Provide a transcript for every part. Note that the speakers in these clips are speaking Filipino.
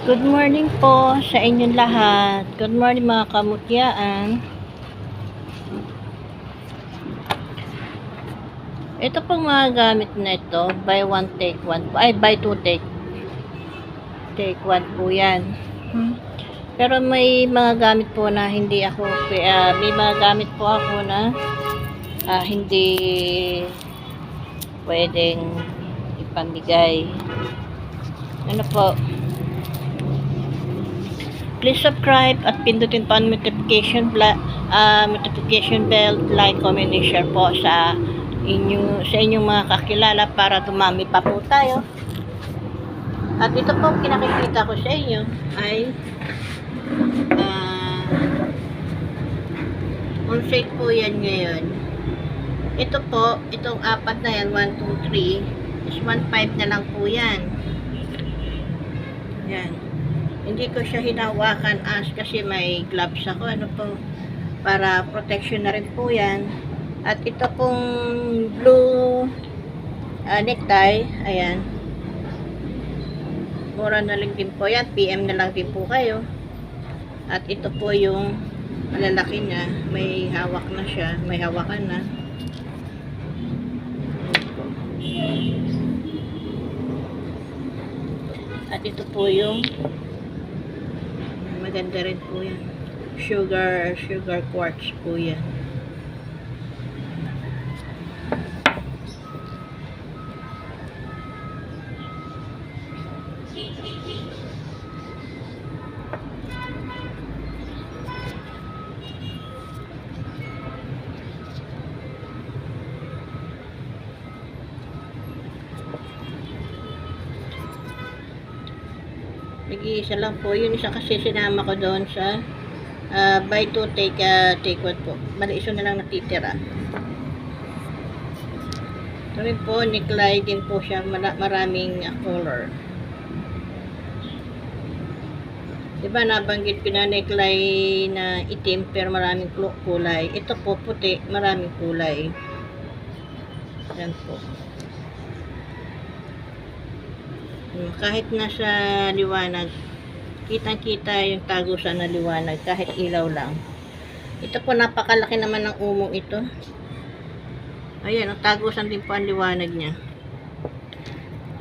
Good morning po sa inyong lahat. Good morning mga kamutyaan. Ito pong mga gamit na ito, buy one take one, ay buy two take. Take one po yan. Hmm. Pero may mga gamit po na hindi ako, ah, may mga gamit po ako na ah, hindi pwedeng ipamigay. Ano po? Please subscribe at pindutin po ang notification, ah, notification bell, like, comment, and share po sa inyong, sa inyong mga kakilala para dumami pa po tayo. At ito po pinakikita ko sa inyo ay ah, on sale po yan ngayon. Ito po, itong apat na yan, 1, 2, 3, is 1.5 na lang po yan. Yan. Hindi ko siya hinawakan as kasi may gloves ako. Ano po, para protection na rin po yan. At ito pong blue ah, necktie, ayan. Mura na lang din po yan. PM na lang din po kayo. At ito po yung malalaki niya. May hawak na siya. May hawakan na. At ito po yung maganda rin po yan. Sugar, sugar quartz po yan. Nag-iisa lang po. Yun isa kasi sinama ko doon sa ah, buy two, take, ah, take one po. Bali, isa na lang natitira. Ito rin po, neckline din po siya. Mara- maraming ah, color. Diba, nabanggit ko na neckline na itim pero maraming kulay. Ito po, puti, maraming kulay. Yan po. Hmm, Kahit nasa liwanag, kitang-kita yung tagusan na liwanag, kahit ilaw lang. Ito po, napakalaki naman ng umong ito. Ayan, ang tagusan din po ang liwanag niya.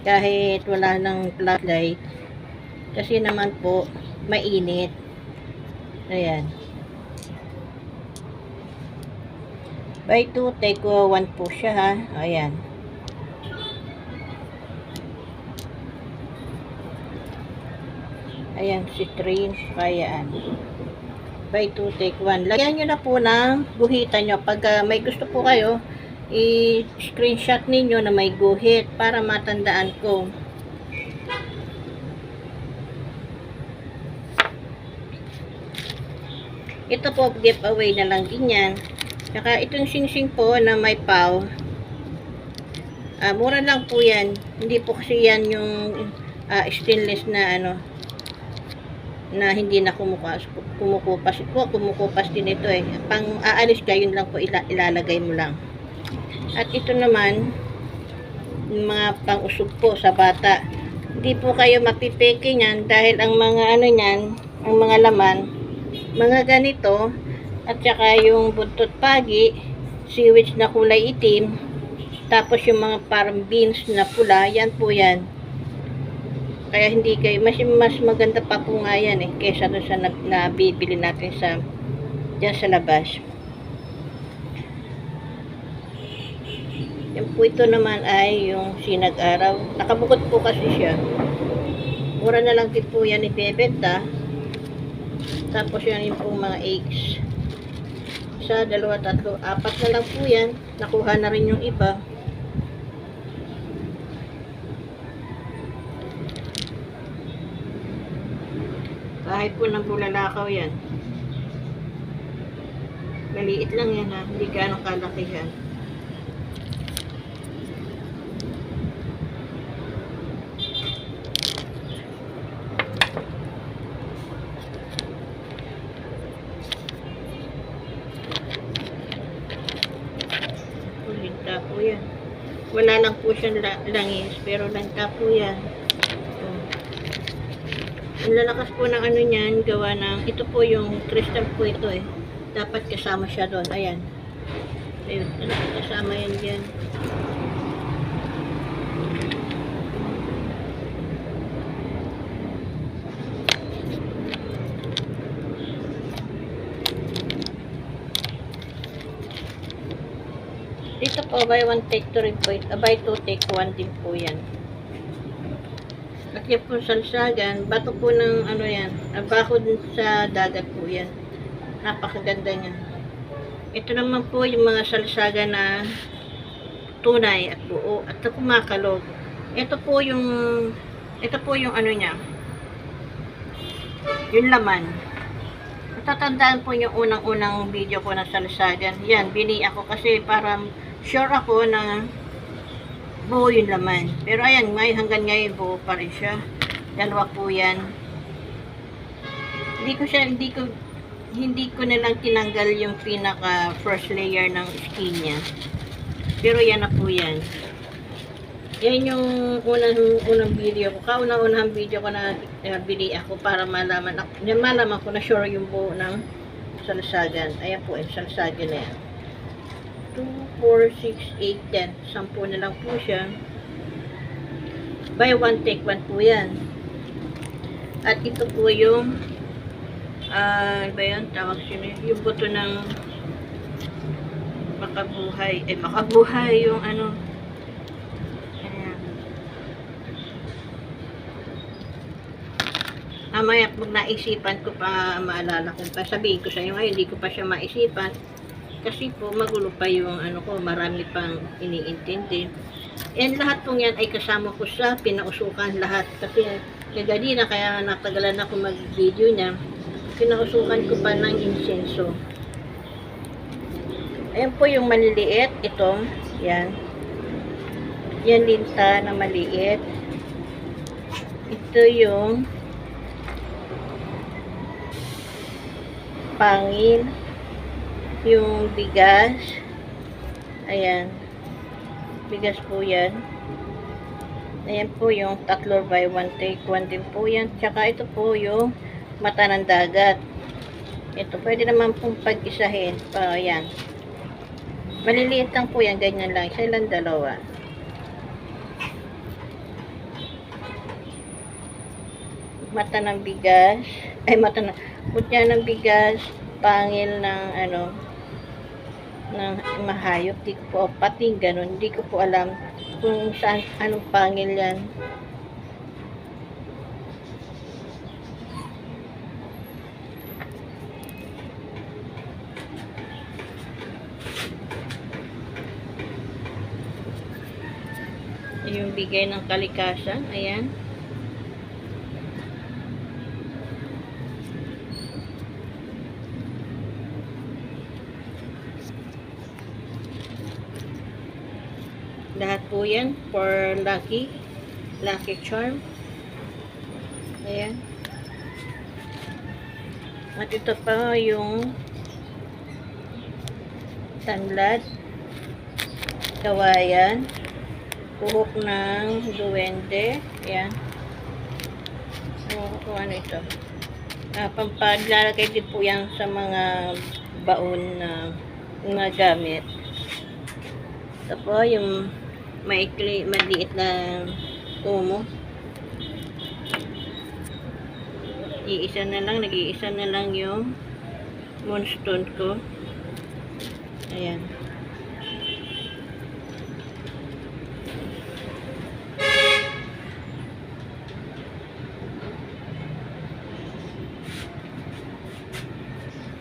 Kahit wala ng flashlight. Kasi naman po, mainit. Ayan. By 2, take 1 po siya ha. Ayan. Ayan, si train, kayaan. By 2, take 1. Lagyan nyo na po ng guhitan nyo. Pag ah, may gusto po kayo, i-screenshot ninyo na may guhit para matandaan ko. Ito po, giveaway na lang din yan. Saka itong singsing po na may paw. Ah, mura lang po yan. Hindi po kasi yan yung ah, stainless na ano, na hindi na kumukas, kumukupas po, kumukupas din ito eh. Pang aalis ka, lang po ila, ilalagay mo lang. At ito naman, mga pang-usog po sa bata. Hindi po kayo mapipeke niyan dahil ang mga ano niyan, ang mga laman, mga ganito, at saka yung buntot pagi, sewage na kulay itim, tapos yung mga parang beans na pula, yan po yan. Kaya hindi kayo, mas, mas maganda pa po nga yan eh, kaysa doon sa na, nabibili natin sa, dyan sa labas. Yan po ito naman ay yung sinag-araw. Nakabukod po kasi siya. Mura na lang din po yan ibebenta. Tapos yan yung po mga eggs. Isa, dalawa, tatlo, apat na lang po yan. Nakuha na rin yung iba. Kahit po ng bulalakaw yan. Maliit lang yan ha. Hindi gaano kalaki yan. Linta po yan. Wala lang po siyang la- langis, pero lanta po yan. Ang lalakas po ng ano niyan, gawa ng, ito po yung crystal po ito eh. Dapat kasama siya doon. Ayan. Ayun, kasama yan dyan. Dito po, buy one take two rin po. Ah, buy two take one din po yan. Yan po salsagan, bato po ng ano yan, ah, bakod sa dagat po yan. Napakaganda niya. Ito naman po yung mga salsaga na tunay at buo at kumakalog. Ito po yung ito po yung ano niya. Yung laman. Natatandaan po yung unang-unang video ko ng salsagan. Yan, bini ako kasi para sure ako na buo yung laman. Pero ayan, ngay, hanggang ngayon buo pa rin siya. Dalawa po yan. Hindi ko siya, hindi ko, hindi ko na lang tinanggal yung pinaka first layer ng skin niya. Pero yan na po yan. Yan yung unang, unang video ko. Kauna-unang video ko na uh, bili ako para malaman, ako- malaman ko na sure yung buo ng salsagan. Ayan po, yung salsagan na yan. 2, 4, 6, 8, 10. Sampu na lang po siya. Buy one, take one po yan. At ito po yung ano ba yun? Tawag siya yung buto ng makabuhay. Eh, makabuhay yung ano. Ayan. Mamaya pag naisipan ko pa maalala ko pa sabihin ko sa inyo ngayon hindi ko pa siya maisipan kasi po magulo pa yung ano ko marami pang iniintindi. And lahat pong yan ay kasama ko sa pinausukan lahat. Kasi kagadi na kaya natagalan ako mag video niya pinausukan ko pa ng insenso. Ayan po yung maliliit ito yan. Yan linta na maliit. Ito yung pangil yung bigas. Ayan. Bigas po yan. Ayan po yung tatlo by one take. One din po yan. Tsaka ito po yung mata ng dagat. Ito pwede naman pong pag-isahin. Pa ayan. Maliliit lang po yan. Ganyan lang. Isa lang dalawa. Mata ng bigas. Ay mata ng mutya ng bigas. Pangil ng ano ng mahayop di ko po pating ganun. Di ko po alam kung saan anong pangil yan. Yung bigay ng kalikasan ayan Lahat po yan for lucky. Lucky charm. Ayan. At ito pa yung tanlad. Kawayan. Puhok ng duwende. Ayan. Kung ano ito. Ah, pampaglalagay din po yan sa mga baon na mga gamit. Ito po yung maikli, maliit na umo. Iisa na lang, nag-iisa na lang yung moonstone ko. Ayan.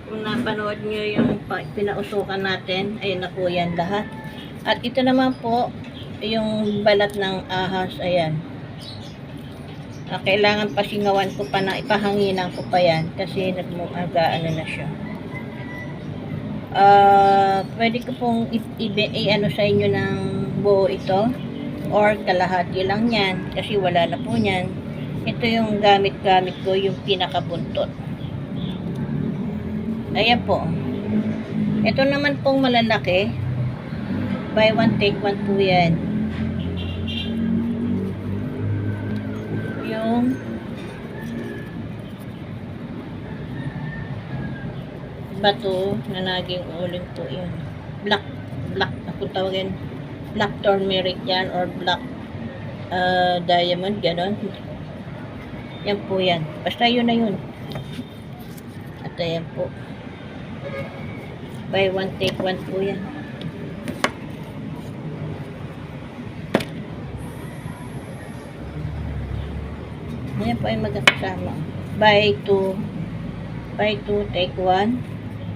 Kung napanood nyo yung pinausukan natin, ayun na po yan lahat. At ito naman po, yung balat ng ahas, ayan. Ah, kailangan pasingawan ko pa na ipahanginan ko pa yan kasi nagmuaga ano na siya. Ah, pwede ko pong i-ano sa inyo ng buo ito or kalahati lang yan kasi wala na po niyan. Ito yung gamit-gamit ko, yung pinakabuntot. Ayan po. Ito naman pong malalaki. Buy one, take one po yan. ang bato na naging uling po yun. Black, black, ako tawagin. Black turmeric yan or black uh, diamond, ganon. Yan po yan. Basta yun na yun. At ayan po. Buy one, take one po yan. Ayan po ay magkakasama. Buy two, buy two, take one.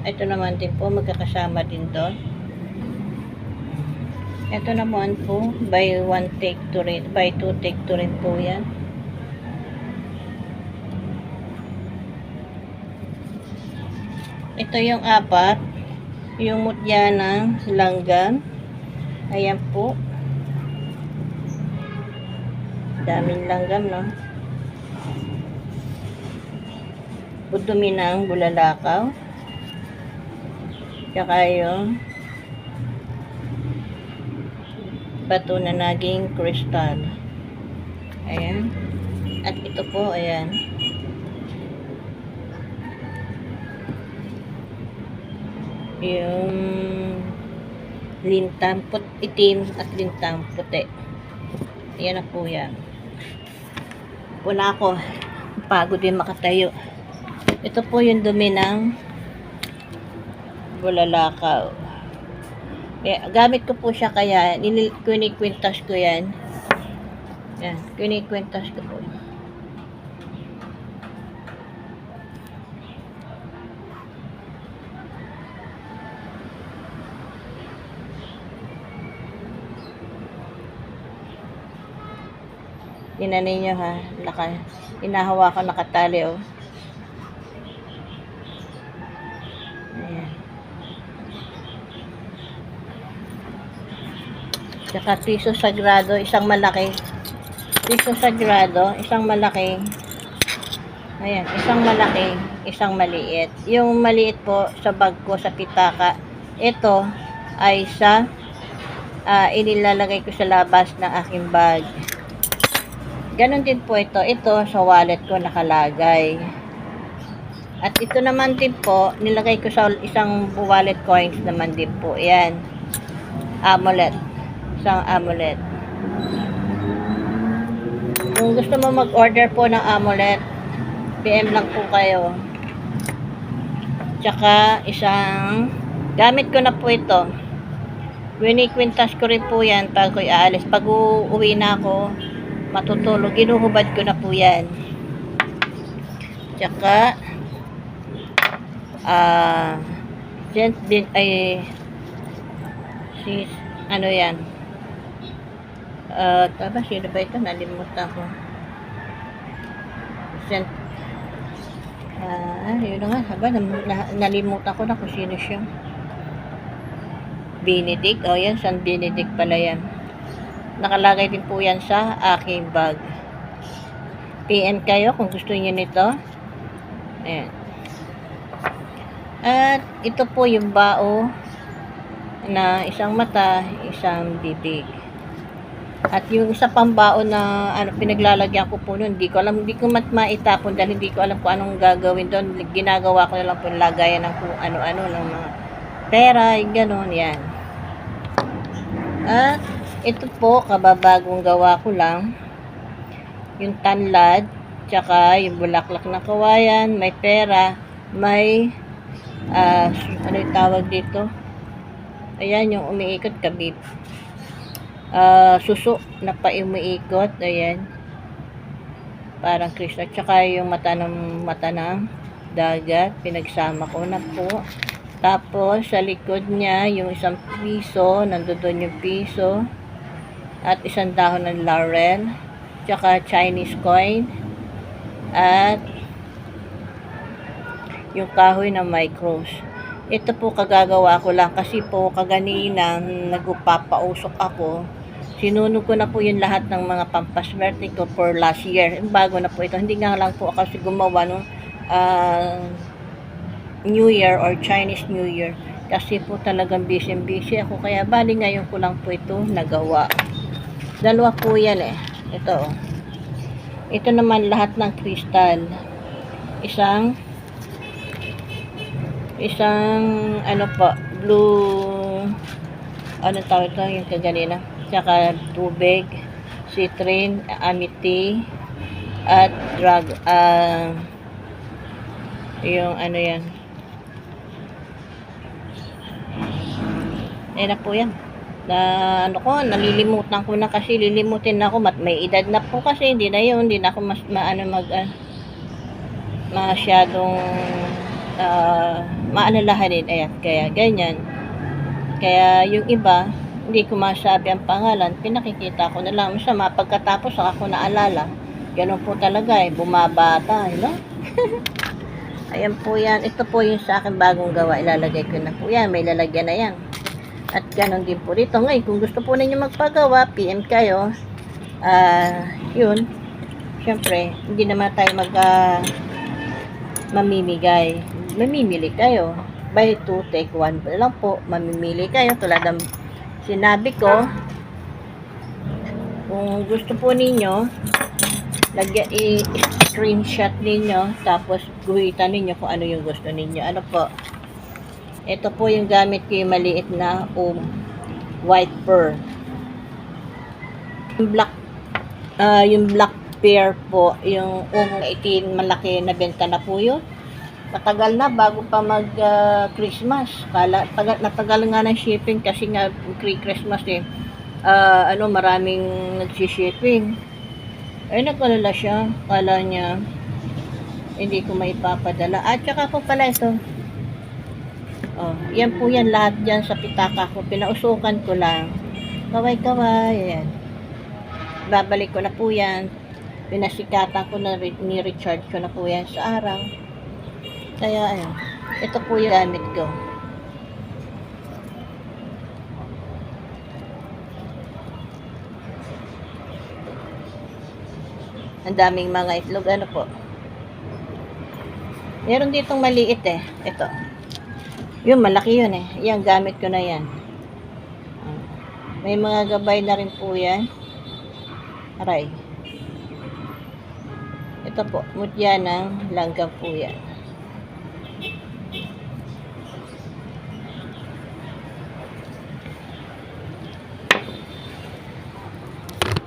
Ito naman din po, magkakasama din doon. Ito naman po, buy one, take two rin. Buy two, take two rin po yan. Ito yung apat. Yung mutya ng langgam. Ayan po. Daming langgam, no? Budumi ng bulalakaw. Tsaka yung bato na naging kristal. Ayan. At ito po, ayan. Yung lintang put itim at lintang puti. Ayan na po yan. Wala ako. Pagod din makatayo. Ito po yung dumi ng bulalakaw. Kaya, gamit ko po siya kaya, kunikwintas ko yan. Yan, kunikwintas ko po. Tingnan ninyo ha, naka, inahawakan nakatali oh. Ayan. Saka piso sagrado, isang malaki. Piso sagrado, isang malaki. Ayan, isang malaki, isang maliit. Yung maliit po sa bag ko, sa pitaka, ito ay sa ah, inilalagay ko sa labas ng aking bag. Ganon din po ito. Ito sa wallet ko nakalagay. At ito naman din po, nilagay ko sa isang wallet coins naman din po. Ayan. Amulet. Isang amulet. Kung gusto mo mag-order po ng amulet, PM lang po kayo. Tsaka isang, gamit ko na po ito. Winikwintas ko rin po yan pag ako'y aalis. Pag uuwi na ako, matutulog. Ginuhubad ko na po yan. Tsaka, ah, uh, din, ay, si, ano yan, ah, taba, sino ba ito? Nalimutan ko. Sent, ah, yun na nga, haba, na, na, nalimutan ko na kung sino siya. Benedict, oh yan, San Benedict pala yan. Nakalagay din po yan sa aking bag. PM kayo kung gusto niyo nito. Ayan. At ito po yung bao na isang mata, isang bibig. At yung isa pang bao na ano, pinaglalagyan ko po nun, hindi ko alam, hindi ko mat maitapon dahil hindi ko alam kung anong gagawin doon. Ginagawa ko na lang po yung lagayan ng kung ano-ano ng mga pera, yung ganun, yan. At ito po, kababagong gawa ko lang. Yung tanlad, tsaka yung bulaklak na kawayan, may pera, may, ah, ano tawag dito? Ayan, yung umiikot kabib. Ah, suso na pa umiikot, ayan. Parang kristal. Tsaka yung mata ng, mata ng dagat, pinagsama ko na po. Tapos, sa likod niya, yung isang piso, nandoon yung piso at isang dahon ng laurel, tsaka Chinese coin, at yung kahoy ng micros. Ito po kagagawa ko lang kasi po kaganina nagpapausok ako. Sinunog ko na po yung lahat ng mga pampaswerte ko for last year. Bago na po ito. Hindi nga lang po kasi gumawa nung ah, New Year or Chinese New Year. Kasi po talagang busy-busy ako. Kaya bali ngayon ko lang po ito nagawa. Dalawa po yan eh. Ito. Ito naman lahat ng kristal. Isang isang ano po, blue ano tawag ito yung kaganina tsaka tubig citrin, amity at drug ah yung ano yan. Eh po yan. Na ano ko, nalilimutan ko na kasi lilimutin na ako mat may edad na po kasi hindi na yun, hindi na ako mas maano mag ah, masyadong uh, maalalahanin ayan, kaya ganyan. Kaya yung iba hindi ko masabi ang pangalan pinakikita ko na lang sa pagkatapos saka ko naalala. Ganun po talaga eh bumabata you know? ayan po yan ito po yung sa akin bagong gawa ilalagay ko na po yan may lalagyan na yan. At ganun din po dito ngayon kung gusto po ninyo magpagawa PM kayo. Ah yun. Syempre hindi naman tayo mag ah, mamimigay mamimili kayo. Buy two take one. Lang po mamimili kayo. Tulad ng sinabi ko kung gusto po ninyo lagyan i-screenshot ninyo tapos guhitan ninyo kung ano yung gusto ninyo. Ano po? Ito po yung gamit ko yung maliit na um, white pearl yung black ah, yung black pear po yung um itin malaki na benta na po yun matagal na bago pa mag ah, Christmas. Kala, tagal, natagal nga ng shipping kasi nga pre-Christmas eh. Ah, ano maraming nagsi-shipping. Ay nagkalala siya. Kala niya hindi ko maipapadala. At saka po pala ito. Oh, yan po yan lahat dyan sa pitaka ko. Pinausukan ko lang. Kaway kaway yan babalik ko na po yan. Pinasikatan ko na ri- ni-recharge ko na po yan sa araw kaya ayun. Ito po yung gamit ko. Ang daming mga itlog. Ano po? Meron ditong maliit eh. Ito. Yun malaki yun eh. Yan gamit ko na yan. May mga gabay na rin po yan. Aray. Ito po mutya ng langgam po yan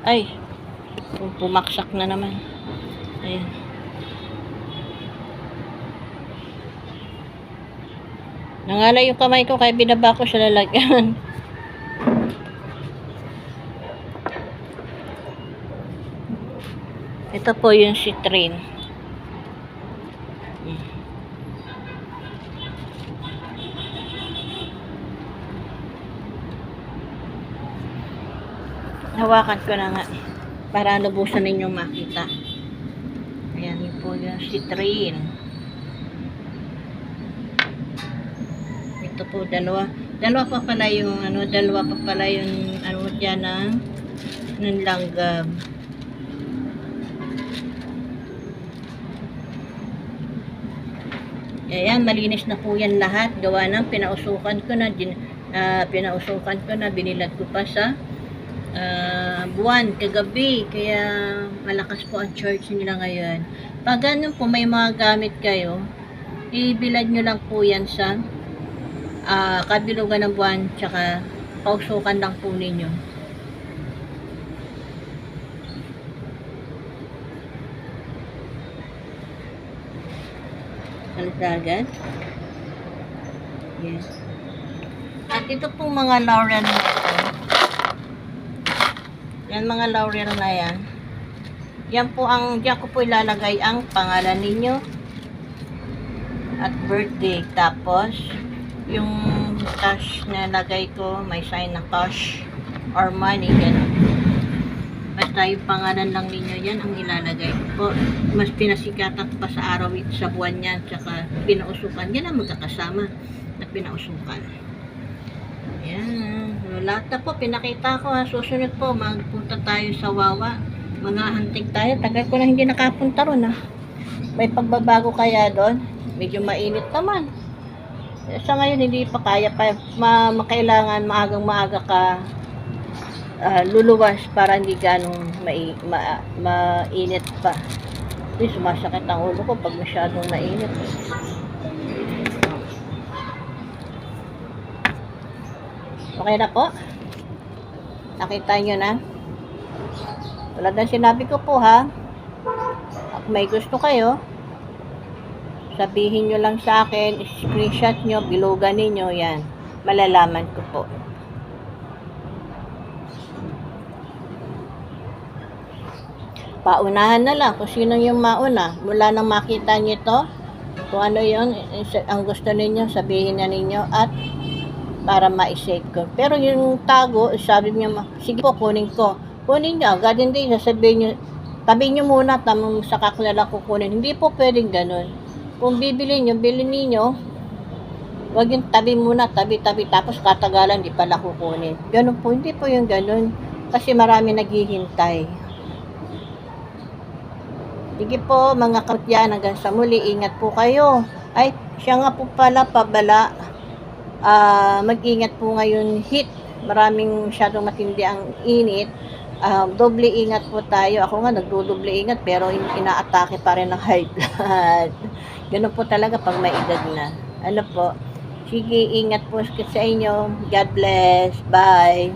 ay pumaksak na naman ayan Nangalay yung kamay ko kaya binaba ko sa lalagyan. Ito po yung citrin. Hmm. Hawakan ko na nga eh, para lubusan ninyong makita. Ayan yun po yung citrin. Ito po, dalawa. Dalawa pa pala yung, ano, dalawa pa pala yung, ano, dyan ng, ng langgam. Ayan, malinis na po yan lahat. Gawa ng pinausukan ko na, din, ah, pinausukan ko na, binilad ko pa sa ah, buwan, kagabi. Kaya malakas po ang charge nila ngayon. Pag ganun po, may mga gamit kayo, ibilad nyo lang po yan sa ah kabilugan ng buwan tsaka pausukan lang po ninyo Aldagan yes at ito pong mga laurel yan mga laurel na yan yan po ang diyan ko po ilalagay ang pangalan ninyo at birthday tapos yung cash na lagay ko, may sign na cash or money, gano'n. Basta yung pangalan lang ninyo yan ang ilalagay ko. Mas pinasikatan pa sa araw, sa buwan yan, tsaka pinausukan. Yan ang magkakasama na pinausukan. Yan. Lahat na po, pinakita ko ha. Susunod po, magpunta tayo sa Wawa. Mga hunting tayo. Tagal ko na hindi nakapunta ron ha. May pagbabago kaya doon? Medyo mainit naman sa ngayon hindi pa kaya pa ma, makailangan maagang maaga ka ah, luluwas para hindi ganong ma, mainit pa Uy, sumasakit ang ulo ko pag masyadong mainit eh. Okay na po? Nakita nyo na? Tulad ng sinabi ko po ha, kung may gusto kayo, sabihin nyo lang sa akin, screenshot nyo, bilugan ninyo, yan. Malalaman ko po. Paunahan na lang kung sino yung mauna. Mula nang makita nyo to, kung ano yun, ang gusto ninyo, sabihin na ninyo at para ma-save ko. Pero yung tago, sabi niya, sige po, kunin ko. Kunin niyo, agad hindi, sasabihin niyo, tabi niyo muna, tamang saka ko na lang kukunin. Hindi po pwedeng ganun. Kung bibili niyo, bilhin niyo, wag yung tabi muna, tabi-tabi, tapos katagalan, di pala kukunin. Ganun po, hindi po yung ganun. Kasi marami naghihintay. Sige po, mga kautyan, hanggang sa muli, ingat po kayo. Ay, siya nga po pala, pabala. Ah, mag-ingat po ngayon hit. Maraming masyadong matindi ang init. Ah, doble ingat po tayo. Ako nga nagdudoble ingat pero in- inaatake pa rin ng high blood. Ganun po talaga pag may edad na. Ano po? Sige, ingat po sa inyo. God bless. Bye.